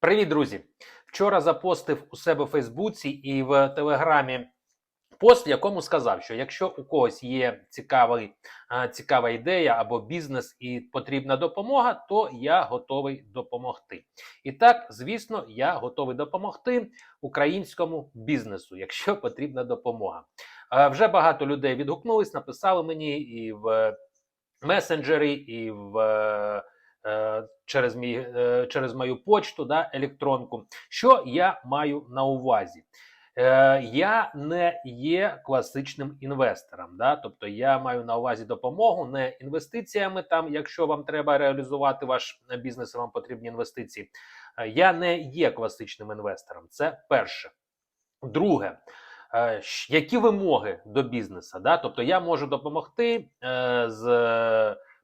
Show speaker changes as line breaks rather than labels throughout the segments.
Привіт, друзі! Вчора запостив у себе в Фейсбуці і в Телеграмі пост, в якому сказав, що якщо у когось є цікавий, цікава ідея або бізнес і потрібна допомога, то я готовий допомогти. І так, звісно, я готовий допомогти українському бізнесу, якщо потрібна допомога. Вже багато людей відгукнулись, написали мені і в месенджері, і в. Е, Через мій е, через мою почту, да, електронку. Що я маю на увазі? Е, Я не є класичним інвестором. Да? Тобто я маю на увазі допомогу не інвестиціями, там, якщо вам треба реалізувати ваш бізнес, і вам потрібні інвестиції. Я не є класичним інвестором. Це перше. Друге, які вимоги до бізнесу? Да? Тобто я можу допомогти з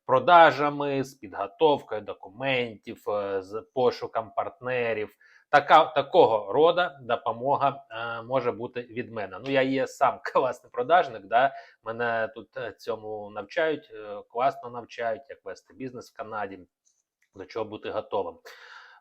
продажами, з підготовкою документів, е, з пошуком партнерів. Така, такого рода допомога е, може бути від мене. Ну, я є сам класний продажник, да? мене тут е, цьому навчають, е, класно навчають, як вести бізнес в Канаді, до чого бути готовим.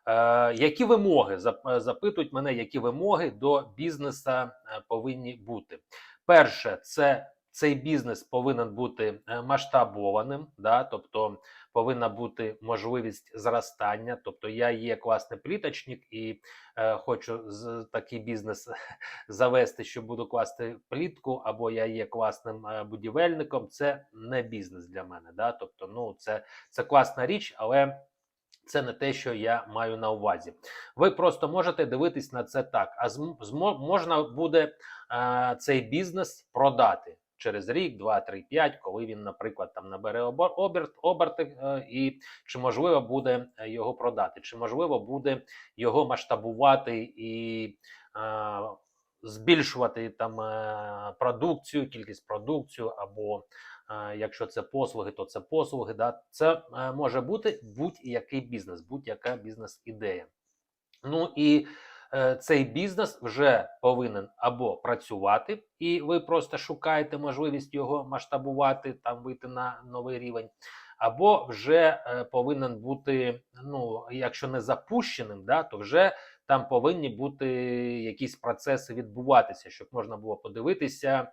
Е, які вимоги запитують мене, які вимоги до бізнесу е, повинні бути? Перше, це цей бізнес повинен бути е, масштабованим, да, тобто повинна бути можливість зростання. Тобто я є класний пліточник і е, хочу з такий бізнес завести, що буду класти плітку, або я є класним е, будівельником. Це не бізнес для мене. Да? Тобто, ну це, це класна річ, але. Це не те, що я маю на увазі. Ви просто можете дивитись на це так. А можна буде е, цей бізнес продати через рік, два, три, п'ять, коли він, наприклад, там набере оберт, оберти, е, і чи можливо буде е, його продати, чи можливо буде його масштабувати і е, збільшувати там продукцію, кількість продукцію або Якщо це послуги, то це послуги. Да? Це може бути будь-який бізнес, будь-яка бізнес-ідея. Ну і цей бізнес вже повинен або працювати, і ви просто шукаєте можливість його масштабувати, там вийти на новий рівень, або вже е, повинен бути, ну, якщо не запущеним, да, то вже там повинні бути якісь процеси відбуватися, щоб можна було подивитися е,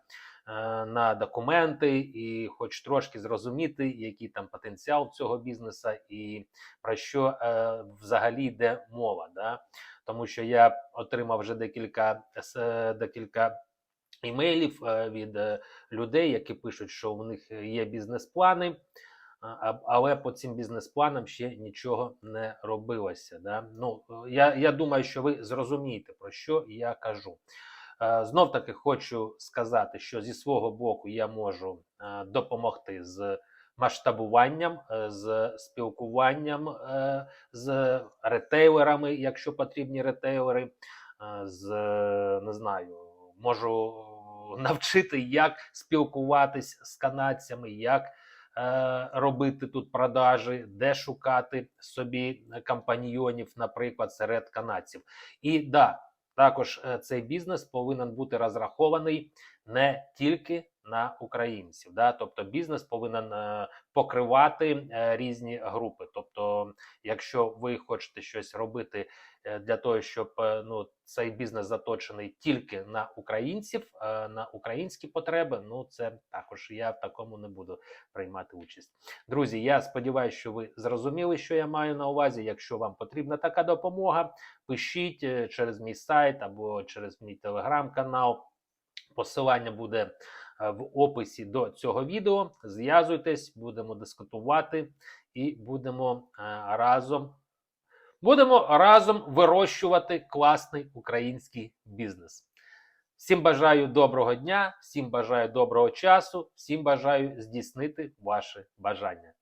на документи і хоч трошки зрозуміти, який там потенціал цього бізнесу і про що е, взагалі йде мова. Да? Тому що я отримав вже декілька, декілька імейлів е, від е, людей, які пишуть, що у них є бізнес-плани. Але по цим бізнес-планам ще нічого не робилося. Да? Ну, е, я, я думаю, що ви зрозумієте, про що я кажу. Е, Знов таки хочу сказати, що зі свого боку я можу е, допомогти з масштабуванням, е, з спілкуванням з ретейлерами, якщо потрібні ретейлери, з не знаю, можу навчити, як спілкуватись з канадцями, як робити тут продажі, де шукати собі компаньйонів, наприклад, серед канадців. І да, також е, цей бізнес повинен бути розрахований не тільки на українців. Да? Тобто бізнес повинен е, покривати е, різні групи. Тобто, якщо ви хочете щось робити е, для того, щоб ну, цей бізнес заточений тільки на українців, на українські потреби, ну це також я в такому не буду приймати участь. Друзі, я сподіваюся, що ви зрозуміли, що я маю на увазі. Якщо вам потрібна така допомога, пишіть через мій сайт або через мій телеграм-канал. Посилання буде в описі до цього відео. Зв'язуйтесь, будемо дискутувати і будемо е, разом будемо разом вирощувати класний український бізнес. Всім бажаю доброго дня, всім бажаю доброго часу, всім бажаю здійснити ваші бажання.